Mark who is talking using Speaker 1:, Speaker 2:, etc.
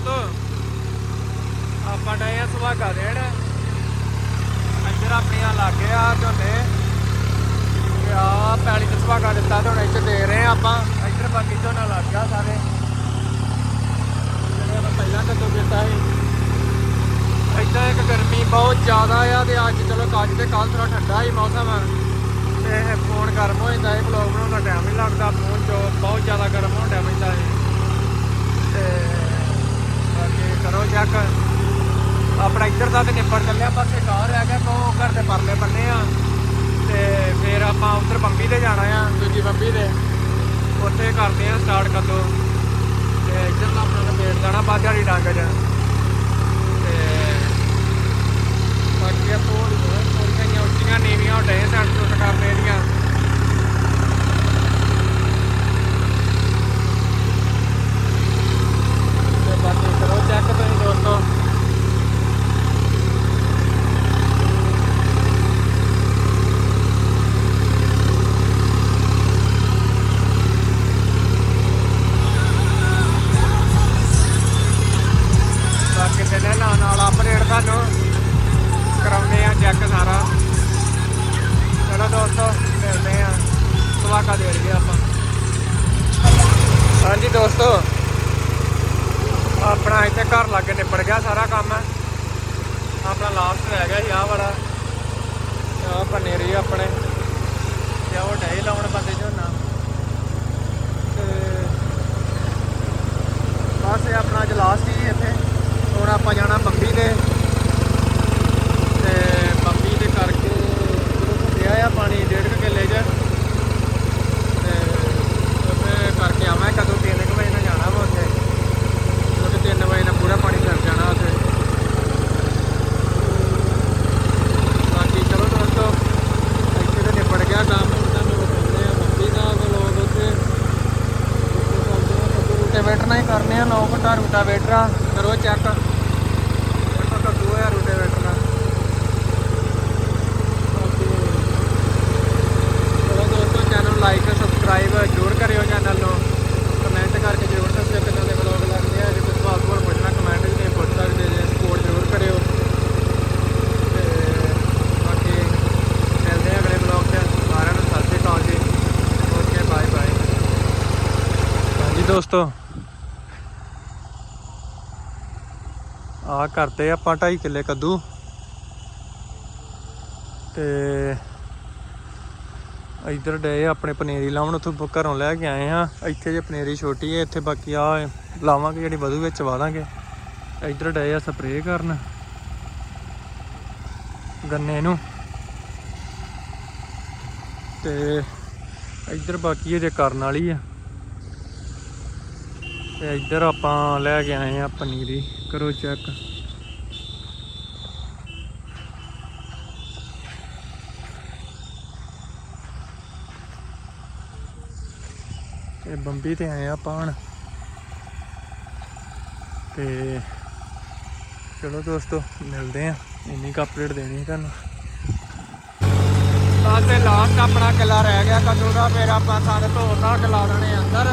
Speaker 1: ਦੋਸਤੋ, ਆਪਾਂ ਡਏ ਆ ਸੁਹਾਗਾ ਦੇਣ। ਇੱਧਰ ਆਪਣੀਆਂ ਲਾਗੇ ਆ ਝੋਨੇ। ਆ ਪੈਲੀ ਤੇ ਸੁਹਾਗਾ ਦਿੱਤਾ ਹੁਣ ਇੱਥੇ ਦੇ ਰਹੇ ਆ ਆਪਾਂ। ਇੱਧਰ ਬਾਕੀ ਝੋਨਾ ਲੱਗ ਗਿਆ ਸਾਰੇ। ਜਿਹੜੇ ਆਪਾਂ ਪਹਿਲਾਂ ਕਦੋਂ ਕੀਤਾ ਸੀ। ਇੱਦਾਂ ਇੱਕ ਗਰਮੀ ਬਹੁਤ ਜ਼ਿਆਦਾ ਆ ਤੇ ਅੱਜ ਚਲੋ ਕੱਜ ਤੇ ਕੱਲ ਥੋੜਾ ਠੰਡਾ ਹੀ ਮੌਸਮ ਆ। ਤੇ ਫੋਨ ਗਰਮ ਹੋ ਜਾਂਦਾ, ਇਹ ਵਲੌਗ ਬਣਾਉਣ ਦਾ ਟਾਈਮ ਨਹੀਂ ਲੱਗਦਾ। ਫੋਨ ਚੋ ਬਹੁਤ ਜ਼ਿਆਦਾ ਗਰਮ ਹੋਣ ਡਿਆ ਪੈਂਦਾ ਹੈ ਤੇ ਬਾਕੀ ਕਰੋ ਚੈੱਕ ਆਪਣਾ ਇੱਧਰ ਦਾ ਤੇ ਨਿਪਟ ਚੱਲਿਆ ਪਾਸੇ ਕਾਰ ਰਹਿ ਗਿਆ ਕੋ ਘਰ ਦੇ ਪਰਲੇ ਬੰਨੇ ਆ। ਤੇ ਫਿਰ ਆਪਾਂ ਉੱਧਰ ਬੰਬੀ ਤੇ ਜਾਣਾ ਆ, ਦੂਜੀ ਬੰਬੀ ਤੇ। ਉੱਥੇ ਕਰਦੇ ਆ ਸਟਾਰਟ ਕਦੋਂ। ਤੇ ਇੱਧਰ ਆਪਣਾ ਲਪੇਟ ਜਾਣਾ ਬਾਜਾਰੀ ਡੰਗ ਚ ਦੇ ਆਪਾਂ। ਹਾਂਜੀ ਦੋਸਤੋ। ਆਪਣਾ ਇੱਥੇ ਘਰ ਲਾਗੇ ਨਿਬੜ ਗਿਆ ਸਾਰਾ ਕੰਮ। ਆਪਣਾ ਲਾਸਟ ਰਹਿ ਗਿਆ ਸੀ ਆਹ ਵਾਲਾ। ਆਹ ਪਨੇਰੀ ਆਪਣੇ। ਤੇ ਉਹ ਢਾਈ ਲਾਉਣ ਬੰਦੇ ਝੋਨਾ। ਤੇ ਬਸ ਇਹ ਆਪਣਾ ਅੱਜ ਲਾਸਟ ਹੀ ਇੱਥੇ। ਹੁਣ ਆਪਾਂ ਜਾਣਾ ਬੰਬੀ ਦੇ ਤੇ ਬੰਬੀ ਦੇ ਕਰਕੇ ਪਿਆ ਆ ਪਾਣੀ ਡੇਢ ਕੁ ਕਿੱਲੇ 'ਚ ਤੇ ਉੱਥੇ ਕਰਕੇ ਆਵਾਂ ਕਦੋਂ 3 ਕੁ ਵਜੇ ਨਾਲ ਜਾਣਾ ਵਾ ਉੱਥੇ ਕਿਉਂਕਿ 3 ਵਜੇ ਨਾਲ ਪੂਰਾ ਪਾਣੀ ਫਿਰ ਜਾਣਾ ਉੱਥੇ ਬਾਕੀ ਚਲੋ ਦੋਸਤੋ ਇੱਥੇ ਤੇ ਨਿਬੜ ਗਿਆ ਕੰਮ ਹੁਣ ਤੁਹਾਨੂੰ ਵਿਖਾਉਂਦੇ ਆ ਬੰਬੀ ਦਾ ਵਲੋਗ ਉੱਥੇ ਰੂਟੇ ਵੇਟਰ ਨਾਲ ਹੀ ਕਰਨੇ ਆ 9 ਘੰਟਾ ਰੂਟਾ ਵੇਟਰ ਕਰੋ ਚੈੱਕ ਦੇਖੋ ਕੱਦੂ ਹੈ ਰੂਟੇ ਵੇਟਰ ਨਾਲ ਚਲੋ ਦੋਸਤੋ ਚੈਨਲ ਲਾਈਕ ਸਬਸਕ੍ਰਾਈਬ ਜ਼ਰੂਰ ਕਰਿਓ ਚੈਨਲ ਨੂੰ। ਕਮੈਂਟ ਕਰਕੇ ਜ਼ਰੂਰ ਦੱਸਿਓ ਕਿੰਨਾ ਦੇ ਵਲੌਗ ਲੱਗਦੇ ਆ, ਜੇ ਕੋਈ ਸਵਾਲ ਹੋਰ ਪੁੱਛਣਾ ਕਮੈਂਟ ਵੀ ਨਹੀਂ ਪੁੱਛ ਸਕਦੇ ਜੇ ਸਪੋਰਟ ਜ਼ਰੂਰ ਕਰਿਓ। ਤੇ ਬਾਕੀ ਮਿਲਦੇ ਆ ਅਗਲੇ ਵਲੌਗ 'ਚ ਸਾਰਿਆਂ ਨੂੰ ਸਤਿ ਸ਼੍ਰੀ ਅਕਾਲ ਜੀ। ਓਕੇ ਬਾਏ ਬਾਏ ਹਾਂਜੀ ਦੋਸਤੋ ਆ ਕਰਦੇ ਆਪਾਂ 2.5 ਕਿੱਲੇ ਕੱਦੂ। ਤੇ ਇੱਧਰ ਡਏ ਆਪਣੇ ਪਨੀਰੀ ਲਾਉਣ, ਉੱਥੋਂ ਘਰੋਂ ਲੈ ਕੇ ਆਏ ਹਾਂ। ਇੱਥੇ ਜੇ ਪਨੀਰੀ ਛੋਟੀ ਹੈ ਇੱਥੇ ਬਾਕੀ ਆ ਲਾਵਾਂਗੇ ਜਿਹੜੀ ਵਧੂ ਵਿੱਚ ਵਾਦਾਂਗੇ ਇੱਧਰ ਡਏ ਆ ਸਪਰੇਅ ਕਰਨ ਗੰਨੇ ਨੂੰ। ਤੇ ਇੱਧਰ ਬਾਕੀ ਇਹਦੇ ਕਰਨ ਵਾਲੀ ਆ। ਤੇ ਇੱਧਰ ਆਪਾਂ ਲੈ ਕੇ ਆਏ ਆ ਪਨੀਰੀ। ਕਰੋ ਚੈੱਕ। ਤੇ ਬੰਬੀ ਤੇ ਆਏ ਆ ਆਪਾਂ ਤੇ ਚਲੋ ਦੋਸਤੋ, ਮਿਲਦੇ ਆ। ਇੰਨੀ ਕੁ ਅਪਡੇਟ ਦੇਣੀ ਤੁਹਾਨੂੰ। ਤਾਂ ਤੇ ਲਾਸਟ ਆਪਣਾ ਕਿਲਾ ਰਹਿ ਗਿਆ, ਕਦੋਂ ਦਾ ਫਿਰ ਆਪਾਂ ਸਾਰੇ ਧੋਤਾ ਕਿਲਾ ਦੇਣੇ ਅੰਦਰ।